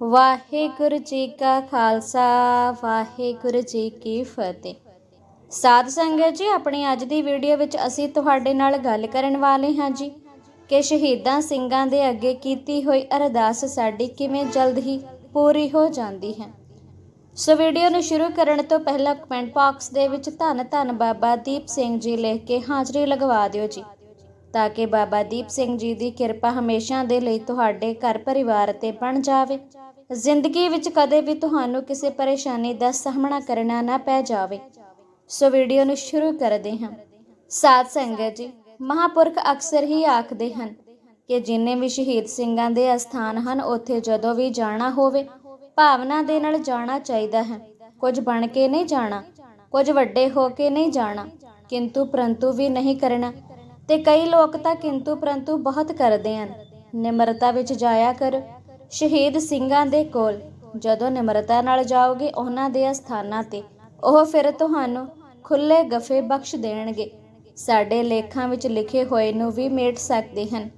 ਵਾਹਿਗੁਰੂ ਜੀ ਕਾ ਖਾਲਸਾ, ਵਾਹਿਗੁਰੂ ਜੀ ਕੀ ਫਤਿਹ। ਸਾਧ ਸੰਗਤ ਜੀ, ਆਪਣੀ ਅੱਜ ਦੀ ਵੀਡੀਓ ਵਿੱਚ ਅਸੀਂ ਤੁਹਾਡੇ ਨਾਲ ਗੱਲ ਕਰਨ ਵਾਲੇ ਹਾਂ ਜੀ ਕਿ ਸ਼ਹੀਦਾਂ ਸਿੰਘਾਂ ਦੇ ਅੱਗੇ ਕੀਤੀ ਹੋਈ ਅਰਦਾਸ ਸਾਡੀ ਕਿਵੇਂ ਜਲਦ ਹੀ ਪੂਰੀ ਹੋ ਜਾਂਦੀ ਹੈ। ਸੋ ਵੀਡੀਓ ਨੂੰ ਸ਼ੁਰੂ ਕਰਨ ਤੋਂ ਪਹਿਲਾਂ ਕਮੈਂਟ ਬਾਕਸ ਦੇ ਵਿੱਚ ਧੰਨ ਧੰਨ ਬਾਬਾ ਦੀਪ ਸਿੰਘ ਜੀ ਲਿਖ ਕੇ ਹਾਜ਼ਰੀ ਲਗਵਾ ਦਿਓ ਜੀ। ਤਾਂ ਕਿ ਬਾਬਾ ਦੀਪ ਸਿੰਘ ਜੀ ਦੀ ਕਿਰਪਾ ਹਮੇਸ਼ਾ ਦੇ ਲਈ ਤੁਹਾਡੇ ਘਰ ਪਰਿਵਾਰ ਤੇ ਬਣ ਜਾਵੇ। ਜ਼ਿੰਦਗੀ ਵਿੱਚ ਕਦੇ ਵੀ ਤੁਹਾਨੂੰ ਕਿਸੇ ਪਰੇਸ਼ਾਨੀ ਦਾ ਸਾਹਮਣਾ ਕਰਨਾ ਨਾ ਪੈ ਜਾਵੇ। ਸੋ ਵੀਡੀਓ ਨੂੰ ਸ਼ੁਰੂ ਕਰਦੇ ਹਾਂ। ਸਾਧ ਸੰਗਤ ਜੀ, ਮਹਾਪੁਰਖ ਅਕਸਰ ਹੀ ਆਖਦੇ ਹਨ ਕਿ ਜਿੰਨੇ ਵੀ ਸ਼ਹੀਦ ਸਿੰਘਾਂ ਦੇ ਅਸਥਾਨ ਹਨ, ਉੱਥੇ ਜਦੋਂ ਵੀ ਜਾਣਾ ਹੋਵੇ, ਭਾਵਨਾ ਦੇ ਨਾਲ ਜਾਣਾ ਚਾਹੀਦਾ ਹੈ। ਕੁਝ ਬਣ ਕੇ ਨਹੀਂ ਜਾਣਾ, ਕੁਝ ਵੱਡੇ ਹੋ ਕੇ ਨਹੀਂ ਜਾਣਾ, ਕਿੰਤੂ ਪਰੰਤੂ ਵੀ ਨਹੀਂ ਕਰਨਾ। ਤੇ ਕਈ ਲੋਕ ਤਾਂ ਕਿੰਤੂ ਪਰੰਤੂ ਬਹੁਤ ਕਰਦੇ ਹਨ। ਨਿਮਰਤਾ ਵਿੱਚ ਜਾਇਆ ਕਰ, ਸ਼ਹੀਦ ਸਿੰਘਾਂ ਦੇ ਕੋਲ, ਜਦੋਂ ਨਿਮਰਤਾ ਨਾਲ ਜਾਓਗੇ ਉਹਨਾਂ ਦੇ ਅਸਥਾਨਾਂ ਤੇ, ਉਹ ਫਿਰ ਤੁਹਾਨੂੰ ਖੁੱਲੇ ਗਫੇ ਬਖਸ਼ ਦੇਣਗੇ। ਸਾਡੇ ਲੇਖਾਂ ਵਿੱਚ ਲਿਖੇ ਹੋਏ ਨੂੰ ਵੀ ਮੇਟ ਸਕਦੇ ਹਨ।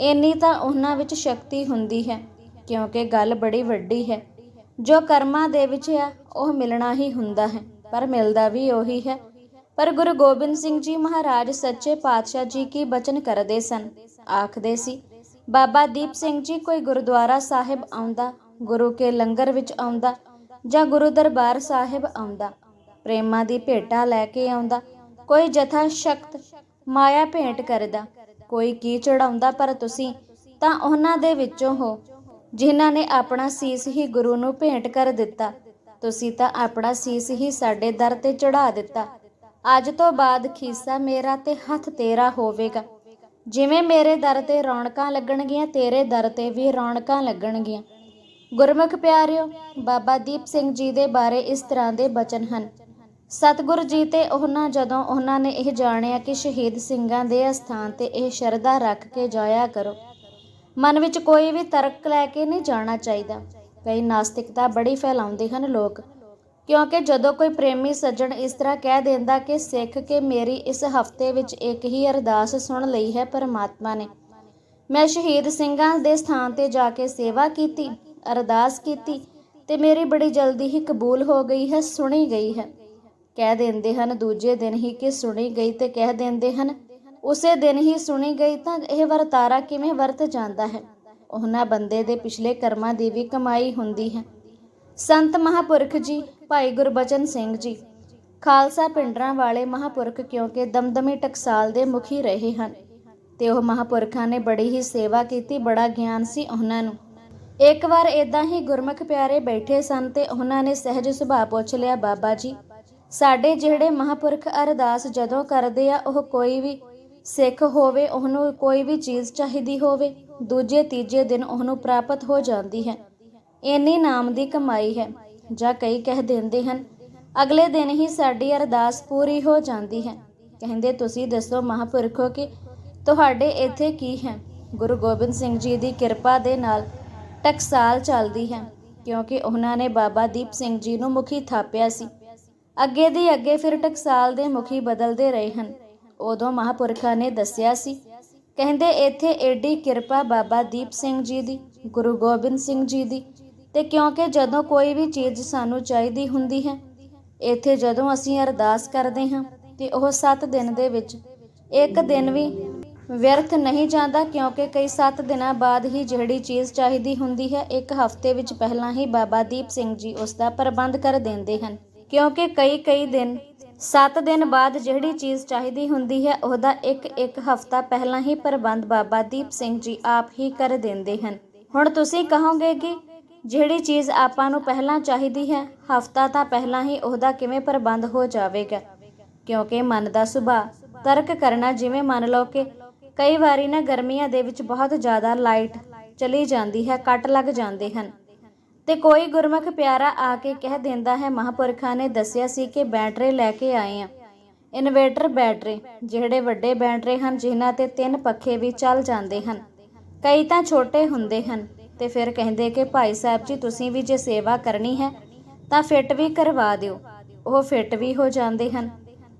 ਇੰਨੀ ਤਾਂ ਉਹਨਾਂ ਵਿੱਚ ਸ਼ਕਤੀ ਹੁੰਦੀ ਹੈ, ਕਿਉਂਕਿ ਗੱਲ ਬੜੀ ਵੱਡੀ ਹੈ। ਜੋ ਕਰਮਾਂ ਦੇ ਵਿੱਚ ਹੈ ਉਹ ਮਿਲਣਾ ਹੀ ਹੁੰਦਾ ਹੈ, ਪਰ ਮਿਲਦਾ ਵੀ ਉਹੀ ਹੈ। ਪਰ ਗੁਰੂ ਗੋਬਿੰਦ ਸਿੰਘ ਜੀ ਮਹਾਰਾਜ ਸੱਚੇ ਪਾਤਸ਼ਾਹ ਜੀ ਕੀ ਬਚਨ ਕਰਦੇ ਸਨ? ਆਖਦੇ ਸੀ, ਬਾਬਾ ਦੀਪ ਸਿੰਘ ਜੀ, ਕੋਈ ਗੁਰਦੁਆਰਾ ਸਾਹਿਬ ਆਉਂਦਾ, ਗੁਰੂ ਕੇ ਲੰਗਰ ਵਿੱਚ ਆਉਂਦਾ ਜਾਂ ਗੁਰੂ ਦਰਬਾਰ ਸਾਹਿਬ ਆਉਂਦਾ, ਪ੍ਰੇਮਾਂ ਦੀ ਭੇਟਾ ਲੈ ਕੇ ਆਉਂਦਾ, ਕੋਈ ਜਥਾ ਸ਼ਕਤ, ਮਾਇਆ ਭੇਂਟ ਕਰਦਾ, ਕੋਈ ਕੀ ਚੜਾਉਂਦਾ, ਪਰ ਤੁਸੀਂ ਤਾਂ ਉਹਨਾਂ ਦੇ ਵਿੱਚੋਂ ਹੋ, ਜਿਨ੍ਹਾਂ ਨੇ ਆਪਣਾ ਸੀਸ ਹੀ ਗੁਰੂ ਨੂੰ ਭੇਂਟ ਕਰ ਦਿੱਤਾ। ਤੁਸੀਂ ਤਾਂ ਆਪਣਾ ਸੀਸ ਹੀ ਸਾਡੇ ਦਰ ਤੇ ਚੜਾ ਦਿੱਤਾ। ਅੱਜ ਤੋਂ ਬਾਅਦ ਖੀਸਾ ਮੇਰਾ ਤੇ ਹੱਥ ਤੇਰਾ ਹੋਵੇਗਾ। ਜਿਵੇਂ ਮੇਰੇ ਦਰ ਤੇ ਰੌਣਕਾਂ ਲੱਗਣਗੀਆਂ, ਤੇਰੇ ਦਰ ਤੇ ਵੀ ਰੌਣਕਾਂ ਲੱਗਣਗੀਆਂ। ਗੁਰਮੁਖ ਪਿਆਰਿਓ, ਬਾਬਾ ਦੀਪ ਸਿੰਘ ਜੀ ਦੇ ਬਾਰੇ ਇਸ ਤਰ੍ਹਾਂ ਦੇ ਬਚਨ ਹਨ। ਸਤਿਗੁਰ ਜੀ ਤੇ ਉਹਨਾਂ ਜਦੋਂ ਉਹਨਾਂ ਨੇ ਇਹ ਜਾਣਿਆ ਕਿ ਸ਼ਹੀਦ ਸਿੰਘਾਂ ਦੇ ਅਸਥਾਨ ਤੇ ਇਹ ਸ਼ਰਧਾ ਰੱਖ ਕੇ ਜਾਇਆ ਕਰੋ, ਮਨ ਵਿੱਚ ਕੋਈ ਵੀ ਤਰਕ ਲੈ ਕੇ ਨਹੀਂ ਜਾਣਾ ਚਾਹੀਦਾ। ਕਈ ਨਾਸਤਿਕਤਾ ਬੜੀ ਫੈਲਾਉਂਦੇ ਹਨ ਲੋਕ। ਕਿਉਂਕਿ ਜਦੋਂ ਕੋਈ ਪ੍ਰੇਮੀ ਸੱਜਣ ਇਸ ਤਰ੍ਹਾਂ ਕਹਿ ਦਿੰਦਾ ਕਿ ਸਿੱਖ ਕੇ ਮੇਰੀ ਇਸ ਹਫ਼ਤੇ ਵਿੱਚ ਇੱਕ ਹੀ ਅਰਦਾਸ ਸੁਣ ਲਈ ਹੈ ਪਰਮਾਤਮਾ ਨੇ। ਮੈਂ ਸ਼ਹੀਦ ਸਿੰਘਾਂ ਦੇ ਸਥਾਨ ਤੇ ਜਾ ਕੇ ਸੇਵਾ ਕੀਤੀ, ਅਰਦਾਸ ਕੀਤੀ ਤੇ ਮੇਰੀ ਬੜੀ ਜਲਦੀ ਹੀ ਕਬੂਲ ਹੋ ਗਈ ਹੈ, ਸੁਣੀ ਗਈ ਹੈ। ਕਹਿ ਦਿੰਦੇ ਹਨ, ਦੂਜੇ ਦਿਨ ਹੀ ਕਿ ਸੁਣੀ ਗਈ ਤੇ ਕਹਿ ਦਿੰਦੇ ਹਨ, ਉਸੇ ਦਿਨ ਹੀ ਸੁਣੀ ਗਈ ਤਾਂ ਇਹ ਵਰਤਾਰਾ ਕਿਵੇਂ ਵਰਤ ਜਾਂਦਾ ਹੈ? ਉਹਨਾਂ ਬੰਦੇ ਦੇ ਪਿਛਲੇ ਕਰਮਾਂ ਦੀ ਵੀ ਕਮਾਈ ਹੁੰਦੀ ਹੈ। ਸੰਤ ਮਹਾਪੁਰਖ ਜੀ ਭਾਈ ਗੁਰਬਚਨ ਸਿੰਘ ਜੀ। ਖਾਲਸਾ ਪਿੰਡਰਾਂ ਵਾਲੇ ਮਹਾਪੁਰਖ ਕਿਉਂਕਿ ਦਮਦਮੀ ਟਕਸਾਲ ਦੇ ਮੁਖੀ ਰਹੇ ਹਨ। ਤੇ ਉਹ ਮਹਾਪੁਰਖਾਂ ਨੇ ਬੜੀ ਹੀ ਸੇਵਾ ਕੀਤੀ, ਬੜਾ ਗਿਆਨ ਸੀ ਉਹਨਾਂ ਨੂੰ। ਇੱਕ ਵਾਰ ਇਦਾਂ ਹੀ ਗੁਰਮੁਖ ਪਿਆਰੇ ਬੈਠੇ ਸਨ ਤੇ ਉਹਨਾਂ ਨੇ ਸਹਿਜ ਸੁਭਾਅ ਪੁੱਛ ਲਿਆ, ਬਾਬਾ ਜੀ, ਸਾਡੇ ਜਿਹੜੇ ਮਹਾਪੁਰਖ ਅਰਦਾਸ ਜਦੋਂ ਕਰਦੇ ਆ, ਉਹ ਕੋਈ ਵੀ ਸਿੱਖ ਹੋਵੇ, ਉਹਨੂੰ ਕੋਈ ਵੀ ਚੀਜ਼ ਚਾਹੀਦੀ ਹੋਵੇ, ਦੂਜੇ ਤੀਜੇ ਦਿਨ ਉਹਨੂੰ ਪ੍ਰਾਪਤ ਹੋ ਜਾਂਦੀ ਹੈ। ਇੰਨੀ ਨਾਮ ਦੀ ਕਮਾਈ ਹੈ। ਜਾਂ ਕਈ ਕਹਿ ਦਿੰਦੇ ਹਨ, ਅਗਲੇ ਦਿਨ ਹੀ ਸਾਡੀ ਅਰਦਾਸ ਪੂਰੀ ਹੋ ਜਾਂਦੀ ਹੈ। ਕਹਿੰਦੇ, ਤੁਸੀਂ ਦੱਸੋ ਮਹਾਪੁਰਖੋ ਕਿ ਤੁਹਾਡੇ ਇੱਥੇ ਕੀ ਹੈ? ਗੁਰੂ ਗੋਬਿੰਦ ਸਿੰਘ ਜੀ ਦੀ ਕਿਰਪਾ ਦੇ ਨਾਲ ਟਕਸਾਲ ਚੱਲਦੀ ਹੈ, ਕਿਉਂਕਿ ਉਹਨਾਂ ਨੇ ਬਾਬਾ ਦੀਪ ਸਿੰਘ ਜੀ ਨੂੰ ਮੁਖੀ ਥਾਪਿਆ ਸੀ। ਅੱਗੇ ਦੀ ਅੱਗੇ ਫਿਰ ਟਕਸਾਲ ਦੇ ਮੁਖੀ ਬਦਲਦੇ ਰਹੇ ਹਨ। ਉਦੋਂ ਮਹਾਪੁਰਖਾਂ ਨੇ ਦੱਸਿਆ ਸੀ, ਕਹਿੰਦੇ, ਇੱਥੇ ਏਡੀ ਕਿਰਪਾ ਬਾਬਾ ਦੀਪ ਸਿੰਘ ਜੀ ਦੀ, ਗੁਰੂ ਗੋਬਿੰਦ ਸਿੰਘ ਜੀ ਦੀ ਤੇ ਕਿਉਂਕਿ ਜਦੋਂ ਕੋਈ ਵੀ ਚੀਜ਼ ਸਾਨੂੰ ਚਾਹੀਦੀ ਹੁੰਦੀ ਹੈ, ਇੱਥੇ ਜਦੋਂ ਅਸੀਂ ਅਰਦਾਸ ਕਰਦੇ ਹਾਂ ਤੇ ਉਹ 7 ਦਿਨ ਦੇ ਵਿੱਚ, ਇੱਕ ਦਿਨ ਵੀ ਵਿਅਰਥ ਨਹੀਂ ਜਾਂਦਾ ਕਿਉਂਕਿ ਕਈ 7 ਦਿਨਾਂ ਬਾਅਦ ਹੀ ਜਿਹੜੀ ਚੀਜ਼ ਚਾਹੀਦੀ ਹੁੰਦੀ ਹੈ, ਇੱਕ ਹਫ਼ਤੇ ਵਿੱਚ ਪਹਿਲਾਂ ਹੀ ਬਾਬਾ ਦੀਪ ਸਿੰਘ ਜੀ ਉਸ ਦਾ ਪ੍ਰਬੰਧ ਕਰ ਦਿੰਦੇ ਹਨ। ਕਿਉਂਕਿ ਕਈ ਕਈ ਦਿਨ 7 ਦਿਨ ਬਾਅਦ ਜਿਹੜੀ ਚੀਜ਼ ਚਾਹੀਦੀ ਹੁੰਦੀ ਹੈ, ਉਹਦਾ ਇੱਕ ਇੱਕ ਹਫ਼ਤਾ ਪਹਿਲਾਂ ਹੀ ਪ੍ਰਬੰਧ ਬਾਬਾ ਦੀਪ ਸਿੰਘ ਜੀ ਆਪ ਹੀ ਕਰ ਦਿੰਦੇ ਹਨ। ਹੁਣ ਤੁਸੀਂ ਕਹੋਗੇ ਕਿ ਜਿਹੜੀ ਚੀਜ਼ ਆਪਾਂ ਨੂੰ ਪਹਿਲਾਂ ਚਾਹੀਦੀ ਹੈ, ਹਫ਼ਤਾ ਤਾਂ ਪਹਿਲਾਂ ਹੀ ਉਹਦਾ ਕਿਵੇਂ ਪ੍ਰਬੰਧ ਹੋ ਜਾਵੇਗਾ? ਕਿਉਂਕਿ ਮਨ ਦਾ ਸੁਭਾਅ, ਤਰਕ ਕਰਨਾ ਜਿਵੇਂ ਮੰਨ ਲਓ ਕਿ ਕਈ ਵਾਰੀ ਨਾ ਗਰਮੀਆਂ ਦੇ ਵਿੱਚ ਬਹੁਤ ਜ਼ਿਆਦਾ ਲਾਈਟ ਚਲੀ ਜਾਂਦੀ ਹੈ, ਕੱਟ ਲੱਗ ਜਾਂਦੇ ਹਨ। ਤੇ ਕੋਈ ਗੁਰਮੁਖ ਪਿਆਰਾ ਆ ਕੇ ਕਹਿ ਦਿੰਦਾ ਹੈ, ਮਹਾਪੁਰਖਾਂ ਨੇ ਦੱਸਿਆ ਸੀ ਕਿ ਬੈਟਰੀ ਲੈ ਕੇ ਆਏ ਆ ਇਨਵੇਟਰ ਬੈਟਰੀ, ਜਿਹੜੇ ਵੱਡੇ ਬੈਟਰੀ ਹਨ, ਜਿਨ੍ਹਾਂ ਤੇ ਤਿੰਨ ਪੱਖੇ ਵੀ ਚੱਲ ਜਾਂਦੇ ਹਨ। ਕਈ ਤਾਂ ਛੋਟੇ ਹੁੰਦੇ ਹਨ। ਤੇ ਫਿਰ ਕਹਿੰਦੇ ਕਿ ਭਾਈ ਸਾਹਿਬ ਜੀ, ਤੁਸੀਂ ਵੀ ਜੇ ਸੇਵਾ ਕਰਨੀ ਹੈ, ਤਾਂ ਫਿੱਟ ਵੀ ਕਰਵਾ ਦਿਓ। ਉਹ ਫਿੱਟ ਵੀ ਹੋ ਜਾਂਦੇ ਹਨ।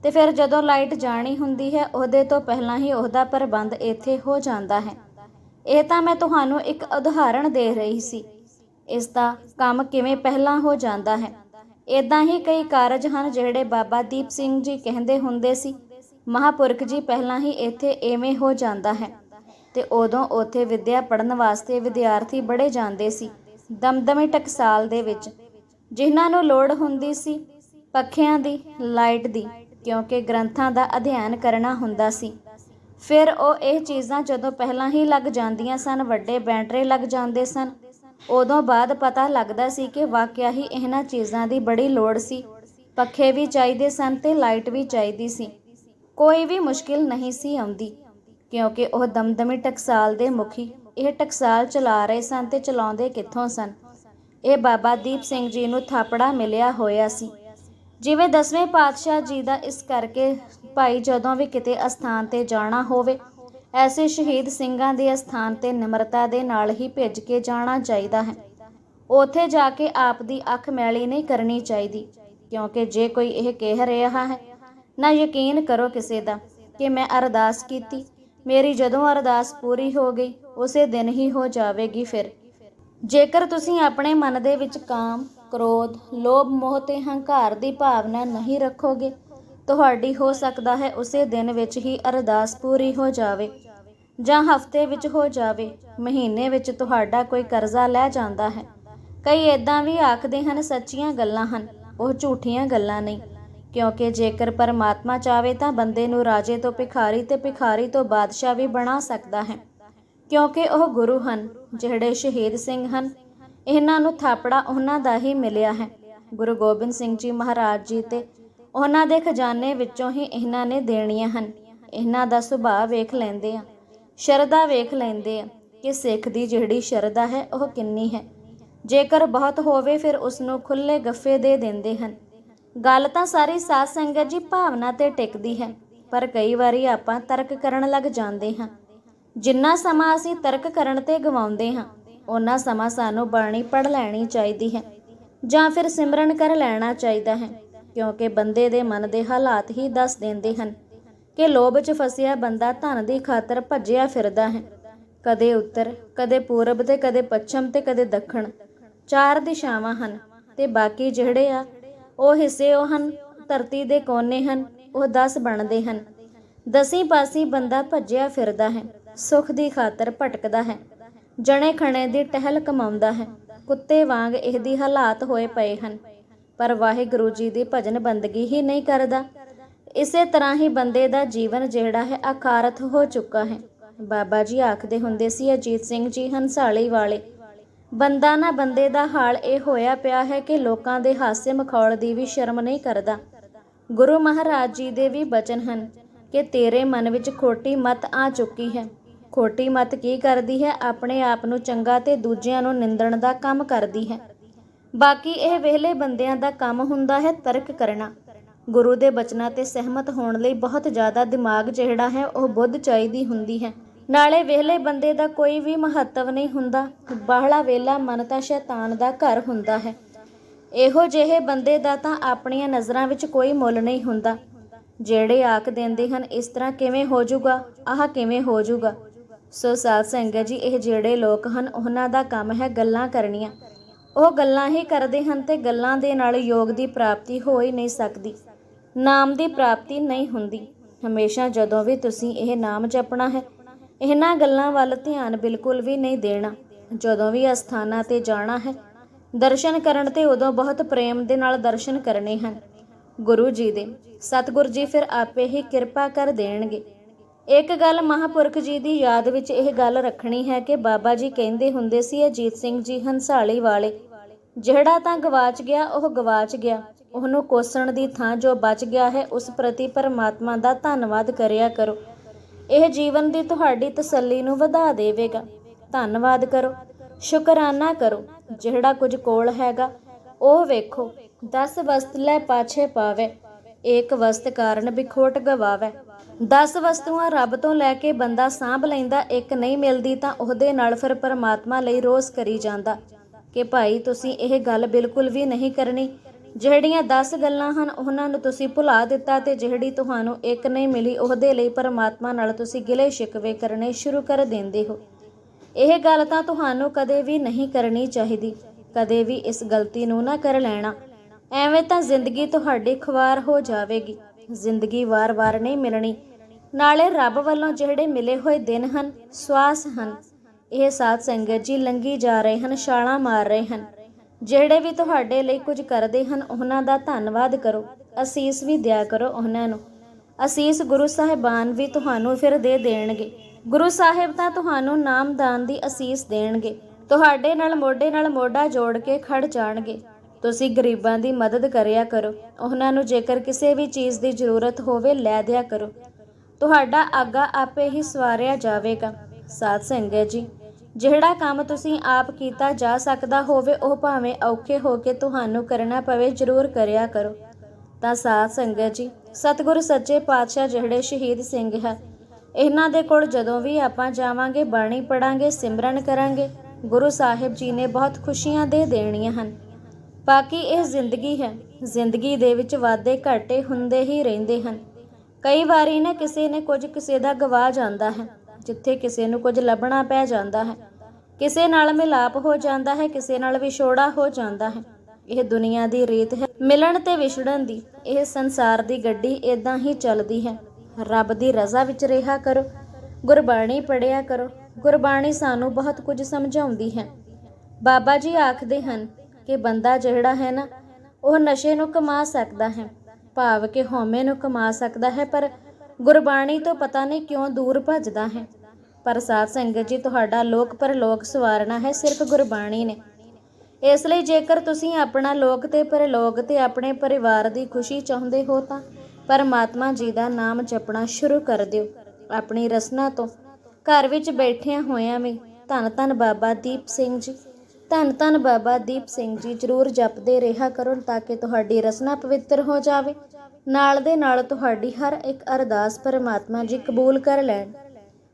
ਤੇ ਫਿਰ ਜਦੋਂ ਲਾਈਟ ਜਾਣੀ ਹੁੰਦੀ ਹੈ, ਉਹਦੇ ਤੋਂ ਪਹਿਲਾਂ ਹੀ ਉਹਦਾ ਪ੍ਰਬੰਧ ਇੱਥੇ ਹੋ ਜਾਂਦਾ ਹੈ। ਇਹ ਤਾਂ ਮੈਂ ਤੁਹਾਨੂੰ ਇੱਕ ਉਦਾਹਰਣ ਦੇ ਰਹੀ ਸੀ। ਇਸ ਦਾ ਕੰਮ ਕਿਵੇਂ ਪਹਿਲਾਂ ਹੋ ਜਾਂਦਾ ਹੈ? ਇਦਾਂ ਹੀ ਕਈ ਕਾਰਜ ਹਨ ਜਿਹੜੇ ਬਾਬਾ ਦੀਪ ਸਿੰਘ ਜੀ ਕਹਿੰਦੇ ਹੁੰਦੇ ਸੀ, ਮਹਾਪੁਰਖ ਜੀ ਪਹਿਲਾਂ ਹੀ ਇੱਥੇ ਐਵੇਂ ਹੋ ਜਾਂਦਾ ਹੈ। ਤੇ ਉਦੋਂ ਉੱਥੇ ਵਿੱਦਿਆ ਪੜਨ ਵਾਸਤੇ ਵਿਦਿਆਰਥੀ ਬੜੇ ਜਾਂਦੇ ਸੀ, ਦਮਦਮੇ ਟਕਸਾਲ ਦੇ ਵਿੱਚ, ਜਿਨ੍ਹਾਂ ਨੂੰ ਲੋੜ ਹੁੰਦੀ ਸੀ ਪੱਖਿਆਂ ਦੀ, ਲਾਈਟ ਦੀ, ਕਿਉਂਕਿ ਗ੍ਰੰਥਾਂ ਦਾ ਅਧਿਐਨ ਕਰਨਾ ਹੁੰਦਾ ਸੀ। ਫਿਰ ਉਹ ਇਹ ਚੀਜ਼ਾਂ ਜਦੋਂ ਪਹਿਲਾਂ ਹੀ ਲੱਗ ਜਾਂਦੀਆਂ ਸਨ, ਵੱਡੇ ਬੈਂਟਰੇ ਲੱਗ ਜਾਂਦੇ ਸਨ, ਉਦੋਂ ਬਾਅਦ ਪਤਾ ਲੱਗਦਾ ਸੀ ਕਿ ਵਾਕਿਆ ਹੀ ਇਹਨਾਂ ਚੀਜ਼ਾਂ ਦੀ ਬੜੀ ਲੋੜ ਸੀ। ਪੱਖੇ ਵੀ ਚਾਹੀਦੇ ਸਨ ਤੇ ਲਾਈਟ ਵੀ ਚਾਹੀਦੀ ਸੀ। ਕੋਈ ਵੀ ਮੁਸ਼ਕਿਲ ਨਹੀਂ ਸੀ ਆਉਂਦੀ। ਕਿਉਂਕਿ ਉਹ ਦਮਦਮੀ ਟਕਸਾਲ ਦੇ ਮੁਖੀ। ਇਹ ਟਕਸਾਲ ਚਲਾ ਰਹੇ ਸਨ ਤੇ ਚਲਾਉਂਦੇ ਕਿੱਥੋਂ ਸਨ? ਇਹ ਬਾਬਾ ਦੀਪ ਸਿੰਘ ਜੀ ਨੂੰ ਥਾਪੜਾ ਮਿਲਿਆ ਹੋਇਆ ਸੀ। ਜਿਵੇਂ ਦਸਵੇਂ ਪਾਤਸ਼ਾਹ ਜੀ ਦਾ ਇਸ ਕਰਕੇ ਭਾਈ ਜਦੋਂ ਵੀ ਕਿਤੇ ਅਸਥਾਨ ਤੇ ਜਾਣਾ ਹੋਵੇ, ਐਸੇ ਸ਼ਹੀਦ ਸਿੰਘਾਂ ਦੇ ਅਸਥਾਨ ਤੇ ਨਿਮਰਤਾ ਦੇ ਨਾਲ ਹੀ ਭੇਜ ਕੇ ਜਾਣਾ ਚਾਹੀਦਾ ਹੈ। ਉਥੇ ਜਾ ਕੇ ਆਪ ਦੀ ਅੱਖ ਮੈਲੀ ਨਹੀਂ ਕਰਨੀ ਚਾਹੀਦੀ, ਕਿਉਂਕਿ ਜੇ ਕੋਈ ਇਹ ਕਹਿ ਰਿਹਾ ਹੈ, ਨਾ ਯਕੀਨ ਕਰੋ ਕਿਸੇ ਦਾ, ਕਿ ਮੈਂ ਅਰਦਾਸ ਕੀਤੀ ਮੇਰੀ ਜਦੋਂ ਅਰਦਾਸ ਪੂਰੀ ਹੋ ਗਈ ਉਸੇ ਦਿਨ ਹੀ ਹੋ ਜਾਵੇਗੀ ਫਿਰ। ਜੇਕਰ ਤੁਸੀਂ ਆਪਣੇ ਮਨ ਦੇ ਵਿੱਚ ਕਾਮ, ਕ੍ਰੋਧ, ਲੋਭ, ਮੋਹ ਤੇ ਹੰਕਾਰ ਦੀ ਭਾਵਨਾ ਨਹੀਂ ਰੱਖੋਗੇ ਤੁਹਾਡੀ ਹੋ ਸਕਦਾ ਹੈ ਉਸੇ ਦਿਨ ਵਿੱਚ ਹੀ ਅਰਦਾਸ ਪੂਰੀ ਹੋ ਜਾਵੇ ਜਾਂ ਹਫ਼ਤੇ ਵਿੱਚ ਹੋ ਜਾਵੇ ਮਹੀਨੇ ਵਿੱਚ ਤੁਹਾਡਾ ਕੋਈ ਕਰਜ਼ਾ ਲੈ ਜਾਂਦਾ ਹੈ। ਕਈ ਇਦਾਂ ਵੀ ਆਖਦੇ ਹਨ ਸੱਚੀਆਂ ਗੱਲਾਂ ਹਨ ਉਹ ਝੂਠੀਆਂ ਗੱਲਾਂ ਨਹੀਂ। ਕਿਉਂਕਿ ਜੇਕਰ ਪਰਮਾਤਮਾ ਚਾਵੇ ਤਾਂ ਬੰਦੇ ਨੂੰ ਰਾਜੇ ਤੋਂ ਭਿਖਾਰੀ ਤੇ ਭਿਖਾਰੀ ਤੋਂ ਬਾਦਸ਼ਾਹ ਵੀ ਬਣਾ ਸਕਦਾ ਹੈ। ਕਿਉਂਕਿ ਉਹ ਗੁਰੂ ਹਨ, ਜਿਹੜੇ ਸ਼ਹੀਦ ਸਿੰਘ ਹਨ। ਇਹਨਾਂ ਨੂੰ ਥਾਪੜਾ ਉਹਨਾਂ ਦਾ ਹੀ ਮਿਲਿਆ ਹੈ। ਗੁਰੂ ਗੋਬਿੰਦ ਸਿੰਘ ਜੀ ਮਹਾਰਾਜ ਜੀ ਤੇ ਉਹਨਾਂ ਦੇ ਖਜ਼ਾਨੇ ਵਿੱਚੋਂ ਹੀ ਇਹਨਾਂ ਨੇ ਦੇਣੀਆਂ ਹਨ। ਇਹਨਾਂ ਦਾ ਸੁਭਾਅ ਵੇਖ ਲੈਂਦੇ ਆ, ਸ਼ਰਧਾ ਵੇਖ ਲੈਂਦੇ ਆ ਕਿ ਸਿੱਖ ਦੀ ਜਿਹੜੀ ਸ਼ਰਧਾ ਹੈ ਉਹ ਕਿੰਨੀ ਹੈ। ਜੇਕਰ ਬਹੁਤ ਹੋਵੇ ਫਿਰ ਉਸ ਨੂੰ ਖੁੱਲੇ ਗੱਫੇ ਦੇ ਦਿੰਦੇ ਹਨ। ਗੱਲ ਤਾਂ ਸਾਰੀ ਸਾਧ ਸੰਗਤ ਜੀ ਭਾਵਨਾ ਤੇ ਟਿਕਦੀ ਹੈ, ਪਰ ਕਈ ਵਾਰੀ ਆਪਾਂ ਤਰਕ ਕਰਨ ਲੱਗ ਜਾਂਦੇ ਹਾਂ। ਜਿੰਨਾ ਸਮਾਂ ਅਸੀਂ ਤਰਕ ਕਰਨ ਤੇ ਗਵਾਉਂਦੇ ਹਾਂ ਉਹਨਾਂ ਸਮਾਂ ਸਾਨੂੰ ਬਾਣੀ ਪੜ ਲੈਣੀ ਚਾਹੀਦੀ ਹੈ, ਜਾਂ ਫਿਰ ਸਿਮਰਨ ਕਰ ਲੈਣਾ ਚਾਹੀਦਾ ਹੈ, ਕਿਉਂਕਿ ਬੰਦੇ ਦੇ ਮਨ ਦੇ ਹਾਲਾਤ ਹੀ ਦੱਸ ਦਿੰਦੇ ਹਨ ਕਿ ਲੋਭ 'ਚ ਫਸਿਆ ਬੰਦਾ ਧਨ ਦੀ ਖਾਤਰ ਭੱਜਿਆ ਫਿਰਦਾ ਹੈ। ਕਦੇ ਉੱਤਰ, ਕਦੇ ਪੂਰਬ ਤੇ ਕਦੇ ਪੱਛਮ ਤੇ ਕਦੇ ਦੱਖਣ, ਚਾਰ ਦਿਸ਼ਾਵਾਂ ਹਨ ਤੇ ਬਾਕੀ ਜਿਹੜੇ ਆ ਉਹ ਹਿੱਸੇ ਉਹ ਹਨ, ਧਰਤੀ ਦੇ ਕੋਨੇ ਹਨ, ਉਹ 10 ਬਣਦੇ ਹਨ। ਦਸੀਂ ਪਾਸੀ ਬੰਦਾ ਭੱਜਿਆ ਫਿਰਦਾ ਹੈ, ਸੁਖ ਦੀ ਖਾਤਰ ਭਟਕਦਾ ਹੈ। ਜਣੇ ਖਣੇ ਦੀ ਟਹਿਲ ਕਮਾਉਂਦਾ ਹੈ, ਕੁੱਤੇ ਵਾਂਗ ਇਹਦੀ ਹਾਲਾਤ ਹੋਏ ਪਏ ਹਨ। ਪਰ ਵਾਹਿਗੁਰੂ ਜੀ ਦੀ ਭਜਨ ਬੰਦਗੀ ਹੀ ਨਹੀਂ ਕਰਦਾ। ਇਸੇ ਤਰ੍ਹਾਂ ਹੀ ਬੰਦੇ ਦਾ ਜੀਵਨ ਜਿਹੜਾ ਹੈ ਆਕਾਰਤ ਹੋ ਚੁੱਕਾ ਹੈ। ਬਾਬਾ ਜੀ ਆਖਦੇ ਹੁੰਦੇ ਸੀ, ਅਜੀਤ ਸਿੰਘ ਜੀ ਹੰਸਾਲੀ ਵਾਲੇ ਬੰਦਾ ਨਾ ਬੰਦੇ ਦਾ ਹਾਲ ਇਹ ਹੋਇਆ ਪਿਆ ਹੈ ਕਿ ਲੋਕਾਂ ਦੇ ਹਾਸੇ ਮਖੌਲ ਦੀ ਵੀ ਸ਼ਰਮ ਨਹੀਂ ਕਰਦਾ। ਗੁਰੂ ਮਹਾਰਾਜ ਜੀ ਦੇ ਵੀ ਬਚਨ ਹਨ ਕਿ ਤੇਰੇ ਮਨ ਵਿੱਚ ਖੋਟੀ ਮਤ ਆ ਚੁੱਕੀ ਹੈ। ਖੋਟੀ ਮਤ ਕੀ ਕਰਦੀ ਹੈ? ਆਪਣੇ ਆਪ ਨੂੰ ਚੰਗਾ ਤੇ ਦੂਜਿਆਂ ਨੂੰ ਨਿੰਦਣ ਦਾ ਕੰਮ ਕਰਦੀ ਹੈ। ਬਾਕੀ ਇਹ ਵਿਹਲੇ ਬੰਦਿਆਂ ਦਾ ਕੰਮ ਹੁੰਦਾ ਹੈ ਤਰਕ ਕਰਨਾ। ਗੁਰੂ ਦੇ ਬਚਨਾਂ ਤੇ ਸਹਿਮਤ ਹੋਣ ਲਈ ਬਹੁਤ ਜ਼ਿਆਦਾ ਦਿਮਾਗ ਜਿਹੜਾ ਹੈ ਉਹ ਬੁੱਧ ਚਾਹੀਦੀ ਹੁੰਦੀ ਹੈ। ਨਾਲੇ ਵਿਹਲੇ ਬੰਦੇ ਦਾ ਕੋਈ ਵੀ ਮਹੱਤਵ ਨਹੀਂ ਹੁੰਦਾ। ਬਾਹਲਾ ਵੇਲਾ ਮਨ ਤਾਂ ਸ਼ੈਤਾਨ ਦਾ ਘਰ ਹੁੰਦਾ ਹੈ। ਇਹੋ ਜਿਹੇ ਬੰਦੇ ਦਾ ਤਾਂ ਆਪਣੀਆਂ ਨਜ਼ਰਾਂ ਵਿੱਚ ਕੋਈ ਮੁੱਲ ਨਹੀਂ ਹੁੰਦਾ। ਜਿਹੜੇ ਆਖ ਦਿੰਦੇ ਹਨ, ਇਸ ਤਰ੍ਹਾਂ ਕਿਵੇਂ ਹੋ ਜਾਊਗਾ? ਆਹ ਕਿਵੇਂ ਹੋ ਜਾਊਗਾ? ਸੋ ਸਾਧ ਸੰਗਤ ਜੀ, ਇਹ ਜਿਹੜੇ ਲੋਕ ਹਨ, ਉਹਨਾਂ ਦਾ ਕੰਮ ਹੈ ਗੱਲਾਂ ਕਰਨੀਆਂ। ਉਹ ਗੱਲਾਂ ਹੀ ਕਰਦੇ ਹਨ ਤੇ ਗੱਲਾਂ ਦੇ ਨਾਲ ਯੋਗ ਦੀ ਪ੍ਰਾਪਤੀ ਹੋ ਹੀ ਨਹੀਂ ਸਕਦੀ। ਨਾਮ ਦੀ ਪ੍ਰਾਪਤੀ ਨਹੀਂ ਹੁੰਦੀ। ਹਮੇਸ਼ਾ ਜਦੋਂ ਵੀ ਤੁਸੀਂ ਇਹ ਨਾਮ ਜਪਣਾ ਹੈ ਇਹਨਾਂ ਗੱਲਾਂ ਵੱਲ ਧਿਆਨ ਬਿਲਕੁਲ ਵੀ ਨਹੀਂ ਦੇਣਾ। ਜਦੋਂ ਵੀ ਅਸਥਾਨਾਂ ਤੇ ਜਾਣਾ ਹੈ, ਦਰਸ਼ਨ ਕਰਨ ਤੇ ਉਦੋਂ ਬਹੁਤ ਪ੍ਰੇਮ ਦੇ ਨਾਲ ਦਰਸ਼ਨ ਕਰਨੇ ਹਨ। ਗੁਰੂ ਜੀ ਦੇ ਸਤਿਗੁਰ ਜੀ ਫਿਰ ਆਪੇ ਹੀ ਕਿਰਪਾ ਕਰ ਦੇਣਗੇ। ਇੱਕ ਗੱਲ ਮਹਾਪੁਰਖ ਜੀ ਦੀ ਯਾਦ ਵਿੱਚ ਇਹ ਗੱਲ ਰੱਖਣੀ ਹੈ ਕਿ ਬਾਬਾ ਜੀ ਕਹਿੰਦੇ ਹੁੰਦੇ ਸੀ ਅਜੀਤ ਸਿੰਘ ਜੀ ਹੰਸਾਲੀ ਵਾਲੇ, ਜਿਹੜਾ ਤਾਂ ਗਵਾਚ ਗਿਆ, ਉਹ ਗਵਾਚ ਗਿਆ। ਉਹਨੂੰ ਕੋਸਣ ਦੀ ਥਾਂ ਜੋ ਬਚ ਗਿਆ ਹੈ, ਉਸ ਪ੍ਰਤੀ ਪਰਮਾਤਮਾ ਦਾ ਧੰਨਵਾਦ ਕਰਿਆ ਕਰੋ। ਇਹ ਜੀਵਨ ਦੀ ਤੁਹਾਡੀ ਤਸੱਲੀ ਨੂੰ ਵਧਾ ਦੇਵੇਗਾ। ਧੰਨਵਾਦ ਕਰੋ। ਸ਼ੁਕਰਾਨਾ ਕਰੋ। ਜਿਹੜਾ ਕੁਝ ਕੋਲ ਹੈਗਾ, ਉਹ ਵੇਖੋ। 10 ਵਸਤ ਲੈ ਪਾਛੇ ਪਾਵੇ। ਏਕ ਵਸਤ ਕਾਰਨ ਬਿਖੋਟ ਗਵਾਵੇ। 10 ਵਸਤੂਆਂ ਰੱਬ ਤੋਂ ਲੈ ਕੇ ਬੰਦਾ ਸਾਂਭ ਲੈਂਦਾ, ਇੱਕ ਨਹੀਂ ਮਿਲਦੀ ਤਾਂ ਉਹਦੇ ਨਾਲ ਫਿਰ ਪਰਮਾਤਮਾ ਲਈ ਰੋਸ ਕਰੀ ਜਾਂਦਾ। ਕਿ ਭਾਈ, ਤੁਸੀਂ ਇਹ ਗੱਲ ਬਿਲਕੁਲ ਵੀ ਨਹੀਂ ਕਰਨੀ। ਜਿਹੜੀਆਂ 10 ਗੱਲਾਂ ਹਨ, ਉਹਨਾਂ ਨੂੰ ਤੁਸੀਂ ਭੁਲਾ ਦਿੱਤਾ ਤੇ ਜਿਹੜੀ ਤੁਹਾਨੂੰ ਇੱਕ ਨਹੀਂ ਮਿਲੀ, ਉਹਦੇ ਲਈ ਪਰਮਾਤਮਾ ਨਾਲ ਤੁਸੀਂ ਗਿਲੇ ਸ਼ਿਕਵੇ ਕਰਨੇ ਸ਼ੁਰੂ ਕਰ ਦਿੰਦੇ ਹੋ। ਇਹ ਗੱਲ ਤਾਂ ਤੁਹਾਨੂੰ ਕਦੇ ਵੀ ਨਹੀਂ ਕਰਨੀ ਚਾਹੀਦੀ। ਕਦੇ ਵੀ ਇਸ ਗਲਤੀ ਨੂੰ ਨਾ ਕਰ ਲੈਣਾ। ਐਵੇਂ ਤਾਂ ਜ਼ਿੰਦਗੀ ਤੁਹਾਡੀ ਖੁਆਰ ਹੋ ਜਾਵੇਗੀ। ਜ਼ਿੰਦਗੀ ਵਾਰ-ਵਾਰ ਨਹੀਂ ਮਿਲਣੀ। ਨਾਲੇ ਰੱਬ ਵੱਲੋਂ ਜਿਹੜੇ ਮਿਲੇ ਹੋਏ ਦਿਨ ਹਨ, ਸਵਾਸ ਹਨ। ਇਹ ਸਾਧ ਸੰਗਤ ਜੀ ਲੰਗੀ ਜਾ ਰਹੇ ਹਨ, ਛਾਲਾਂ ਮਾਰ ਰਹੇ ਹਨ। ਜਿਹੜੇ ਵੀ ਤੁਹਾਡੇ ਲਈ ਕੁਝ ਕਰਦੇ ਹਨ, ਉਹਨਾਂ ਦਾ ਧੰਨਵਾਦ ਕਰੋ। ਅਸੀਸ ਵੀ ਦਿਆ ਕਰੋ ਉਹਨਾਂ ਨੂੰ। ਅਸੀਸ ਗੁਰੂ ਸਾਹਿਬਾਨ ਵੀ ਤੁਹਾਨੂੰ ਫਿਰ ਦੇ ਦੇਣਗੇ। ਗੁਰੂ ਸਾਹਿਬ ਤਾਂ ਤੁਹਾਨੂੰ ਨਾਮਦਾਨ ਦੀ ਅਸੀਸ ਦੇਣਗੇ। ਤੁਹਾਡੇ ਨਾਲ, ਮੋਢੇ ਨਾਲ ਮੋਢਾ ਜੋੜ ਕੇ ਖੜ ਜਾਣਗੇ। ਤੁਸੀਂ ਗਰੀਬਾਂ ਦੀ ਮਦਦ ਕਰਿਆ ਕਰੋ। ਉਹਨਾਂ ਨੂੰ ਜੇਕਰ ਕਿਸੇ ਵੀ ਚੀਜ਼ ਦੀ ਜ਼ਰੂਰਤ ਹੋਵੇ, ਲੈ ਦਿਆ ਕਰੋ। ਤੁਹਾਡਾ ਆਗਾ ਆਪੇ ਹੀ ਸਵਾਰਿਆ ਜਾਵੇਗਾ। ਸਾਧ ਸੰਗਤ ਜੀ। ਜਿਹੜਾ ਕੰਮ ਤੁਸੀਂ ਆਪ ਕੀਤਾ ਜਾ ਸਕਦਾ ਹੋਵੇ, ਉਹ ਭਾਵੇਂ ਔਖੇ ਹੋ ਕੇ ਤੁਹਾਨੂੰ ਕਰਨਾ ਪਵੇ, ਜ਼ਰੂਰ ਕਰਿਆ ਕਰੋ। ਤਾਂ ਸਾਧ ਸੰਗਤ ਜੀ, ਸਤਿਗੁਰ ਸੱਚੇ ਪਾਤਸ਼ਾਹ ਜਿਹੜੇ ਸ਼ਹੀਦ ਸਿੰਘ ਹੈ, ਇਹਨਾਂ ਦੇ ਕੋਲ ਜਦੋਂ ਵੀ ਆਪਾਂ ਜਾਵਾਂਗੇ, ਬਾਣੀ ਪੜਾਂਗੇ ਸਿਮਰਨ ਕਰਾਂਗੇ, ਗੁਰੂ ਸਾਹਿਬ ਜੀ ਨੇ ਬਹੁਤ ਖੁਸ਼ੀਆਂ ਦੇ ਦੇਣੀਆਂ ਹਨ। ਬਾਕੀ ਇਹ ਜ਼ਿੰਦਗੀ ਹੈ, ਜ਼ਿੰਦਗੀ ਦੇ ਵਿੱਚ ਵਾਧੇ ਘਾਟੇ ਹੁੰਦੇ ਹੀ ਰਹਿੰਦੇ ਹਨ। ਕਈ ਵਾਰੀ ਨਾ ਕਿਸੇ ਨੇ ਕੁਝ ਕਿਸੇ ਦਾ ਗਵਾ ਜਾਂਦਾ ਹੈ, ਜਿੱਥੇ ਕਿਸੇ ਨੂੰ ਕੁਝ ਲੱਭਣਾ ਪੈ ਜਾਂਦਾ ਹੈ। ਕਿਸੇ ਨਾਲ ਮਿਲਾਪ ਹੋ ਜਾਂਦਾ ਹੈ, ਕਿਸੇ ਨਾਲ ਵਿਛੋੜਾ ਹੋ ਜਾਂਦਾ ਹੈ। ਇਹ ਦੁਨੀਆ ਦੀ ਰੀਤ ਹੈ। ਮਿਲਣ ਤੇ ਵਿਛੜਨ ਦੀ ਇਹ ਸੰਸਾਰ ਦੀ ਗੱਡੀ ਇਦਾਂ ਹੀ ਚੱਲਦੀ ਹੈ। ਰੱਬ ਦੀ ਰਜ਼ਾ ਵਿੱਚ ਰਿਹਾ ਕਰੋ। ਗੁਰਬਾਣੀ ਪੜਿਆ ਕਰੋ। ਗੁਰਬਾਣੀ ਸਾਨੂੰ ਬਹੁਤ ਕੁਝ ਸਮਝਾਉਂਦੀ ਹੈ। ਬਾਬਾ ਜੀ ਆਖਦੇ ਹਨ ਕਿ ਬੰਦਾ ਜਿਹੜਾ ਹੈ ਨਾ, ਉਹ ਨਸ਼ੇ ਨੂੰ ਕਮਾ ਸਕਦਾ ਹੈ। ਭਾਵ ਕਿ ਹਉਮੈ ਨੂੰ ਕਮਾ ਸਕਦਾ ਹੈ, ਪਰ ਗੁਰਬਾਣੀ ਤੋਂ ਪਤਾ ਨਹੀਂ ਕਿਉਂ ਦੂਰ ਭੱਜਦਾ ਹੈ। ਪਰ ਸਾਧ ਸੰਗਤ ਜੀ, ਤੁਹਾਡਾ ਲੋਕ ਪਰਲੋਕ ਸਵਾਰਨਾ ਹੈ, ਸਿਰਫ ਗੁਰਬਾਣੀ ਨੇ। ਇਸ ਲਈ ਜੇਕਰ ਤੁਸੀਂ ਆਪਣਾ ਲੋਕ ਤੇ ਪਰਲੋਕ ਤੇ ਆਪਣੇ ਪਰਿਵਾਰ ਦੀ ਖੁਸ਼ੀ ਚਾਹੁੰਦੇ ਹੋ ਤਾਂ ਪਰਮਾਤਮਾ ਜੀ ਦਾ ਨਾਮ ਜਪਣਾ ਸ਼ੁਰੂ ਕਰ ਦਿਓ। ਆਪਣੀ ਰਸਨਾ ਤੋਂ ਘਰ ਵਿੱਚ ਬੈਠਿਆਂ ਹੋਇਆਂ ਵੀ ਧੰਨ ਧੰਨ ਬਾਬਾ ਦੀਪ ਸਿੰਘ ਜੀ, ਧੰਨ ਧੰਨ ਬਾਬਾ ਦੀਪ ਸਿੰਘ ਜੀ, ਜਰੂਰ ਜਪਦੇ ਰਿਹਾ ਕਰੋ ਤਾਂ ਕਿ ਤੁਹਾਡੀ ਰਸਨਾ ਪਵਿੱਤਰ ਹੋ ਜਾਵੇ। ਨਾਲ ਦੇ ਨਾਲ ਤੁਹਾਡੀ ਹਰ ਇੱਕ ਅਰਦਾਸ ਪਰਮਾਤਮਾ ਜੀ ਕਬੂਲ ਕਰ ਲੈਣ।